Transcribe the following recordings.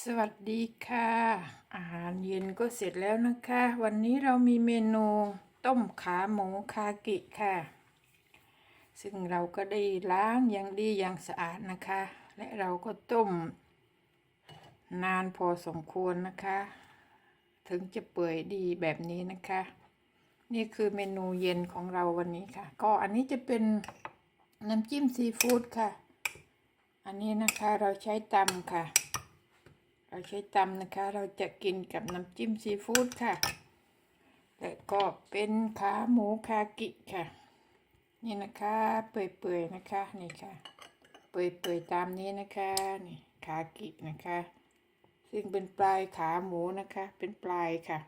สวัสดีค่ะ อาหารเย็นก็เสร็จแล้วนะคะ วันนี้เรามีเมนูต้มขาหมูคากิค่ะ ซึ่งเราก็ได้ล้างอย่างดีอย่างสะอาดนะคะ และเราก็ต้ม นานพอสมควรนะคะ ถึงจะเปื่อยดีแบบนี้นะคะ นี่คือเมนูเย็นของเราวันนี้ค่ะ ก็อันนี้จะเป็นน้ำจิ้มซีฟู้ดค่ะ อันนี้นะคะเราใช้ตำค่ะ เราใช้ตำนะคะ เราจะกินกับน้ำจิ้มซีฟู้ดค่ะ และก็เป็นขาหมูคากิค่ะ นี่นะคะ เปื่อยๆนะคะ นี่ค่ะ เปื่อยๆตามนี้นะคะ นี่คากินะคะ ซึ่งเป็นปลายขาหมูนะคะ เป็นปลายค่ะ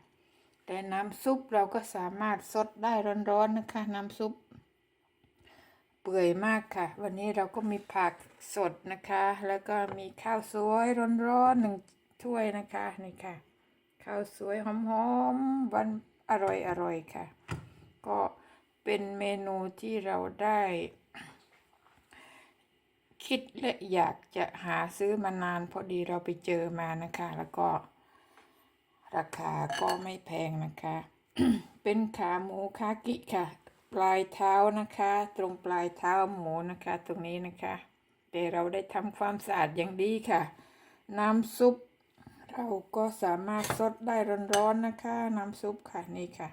แต่น้ำซุปเราก็สามารถสดได้ร้อนๆนะคะ น้ำซุป เปื่อยมากค่ะ วันนี้เราก็มีผักสดนะคะ แล้วก็มีข้าวสวยร้อนๆหนึ่งถ้วยนะคะนี่ค่ะ ข้าวสวยหอมๆวันอร่อยๆค่ะ ก็เป็นเมนูที่เราได้ คิดและอยากจะหาซื้อมานานพอดีเราไปเจอมานะคะ แล้วก็ ราคาก็ไม่แพงนะคะ เป็นขาหมูคากิค่ะ ปลายเท้านะคะ ตรงปลายเท้าหมูนะคะ ตรงนี้นะคะ แต่เราได้ทำความสะอาดอย่างดีค่ะ น้ำซุป เราก็สามารถซดได้ร้อนๆนะคะ น้ำซุปค่ะนี่ค่ะ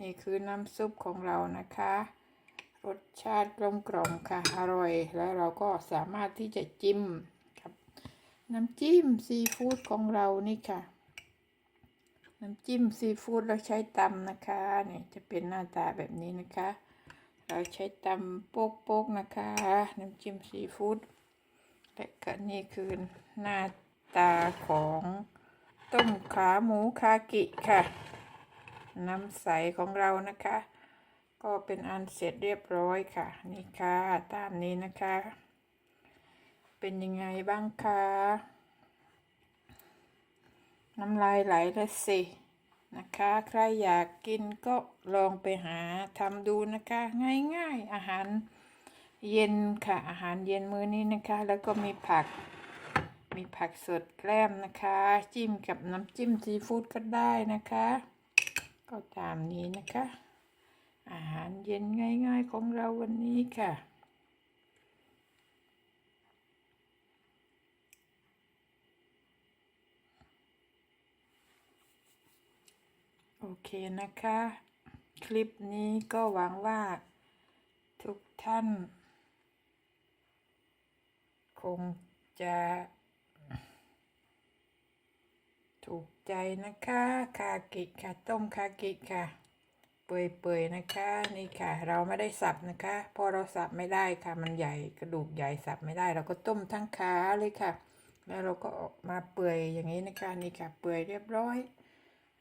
นี่คือน้ำซุปของเรานะคะ รสชาติกลมกล่อมค่ะ อร่อย แล้วเราก็สามารถที่จะจิ้มกับน้ำจิ้มซีฟู้ดของเรานี่ค่ะ น้ำจิ้มซีฟู้ดเราใช้ตำนะคะเนี่ยจะเป็นหน้าตาแบบนี้นะคะ เราใช้ตำโป๊กๆนะคะ น้ำจิ้มซีฟู้ดและก็นี่คือหน้าตาของต้มขาหมูคากิค่ะ น้ำใสของเรานะคะ ก็เป็นอันเสร็จเรียบร้อยค่ะ นี่ค่ะตามนี้นะคะ เป็นยังไงบ้างคะ น้ำลายไหลแล้วสิ นะคะ ใครอยากกินก็ลองไปหาทำดูนะคะ ง่ายๆ อาหารเย็นค่ะ อาหารเย็นมื้อนี้นะคะ แล้วก็มีผัก มีผักสดแกล้มนะคะ จิ้มกับน้ำจิ้มซีฟู้ดก็ได้นะคะ ก็ตามนี้นะคะ อาหารเย็นง่ายๆของเราวันนี้ค่ะ เคนะคะ คลิปนี้ก็หวังว่า ทุกท่าน คงจะ ถูกใจนะคะคากิค่ะต้มคากิค่ะ เปื่อยๆนะคะ นี่ค่ะ เราไม่ได้สับนะคะพราะเราสับไม่ได้ค่ะ มันใหญ่กระดูกใหญ่สับไม่ได้ เราก็ต้มทั้งขาเลยค่ะ แล้วเราก็ออกมาเปื่อยอย่างนี้นะคะ นี่ค่ะ เปื่อยเรียบร้อย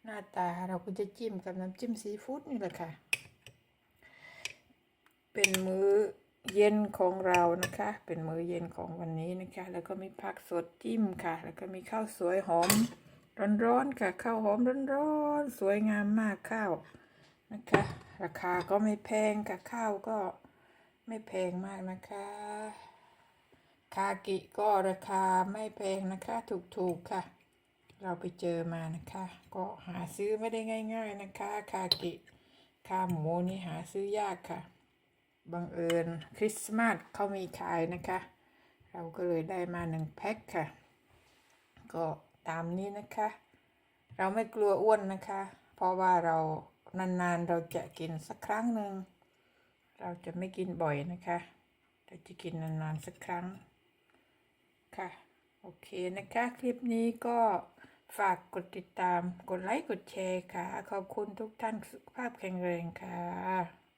หน้าตาเราก็จะจิ้มกับน้ำจิ้มซีฟู้ดนี่แหละค่ะ เป็นมื้อเย็นของเรานะคะ เป็นมื้อเย็นของวันนี้นะคะ แล้วก็มีผักสดจิ้มค่ะ แล้วก็มีข้าวสวยหอมร้อนๆค่ะ ข้าวหอมร้อนๆสวยงามมากข้าวนะคะ ราคาก็ไม่แพงค่ะข้าวก็ไม่แพงมากนะคะคากิก็ราคาไม่แพงนะคะ ถูกๆค่ะ เราไปเจอมานะคะ ก็หาซื้อไม่ได้ง่าย ๆนะคะ คากิขาหมูนี่หาซื้อยากค่ะ บังเอิญคริสต์มาสเขามีขายนะคะ เราก็เลยได้มาหนึ่งแพ็คค่ะ ก็ตามนี้นะคะ เราไม่กลัวอ้วนนะคะ เพราะว่าเรานานๆเราจะกินสักครั้งหนึ่ง เราจะไม่กินบ่อยนะคะเราจะกินนานๆสักครั้งค่ะ โอเคนะคะ คลิปนี้ก็ ฝากกดติดตาม กดไลค์ กดแชร์ค่ะ ขอบคุณทุกท่านสุขภาพแข็งแรงค่ะ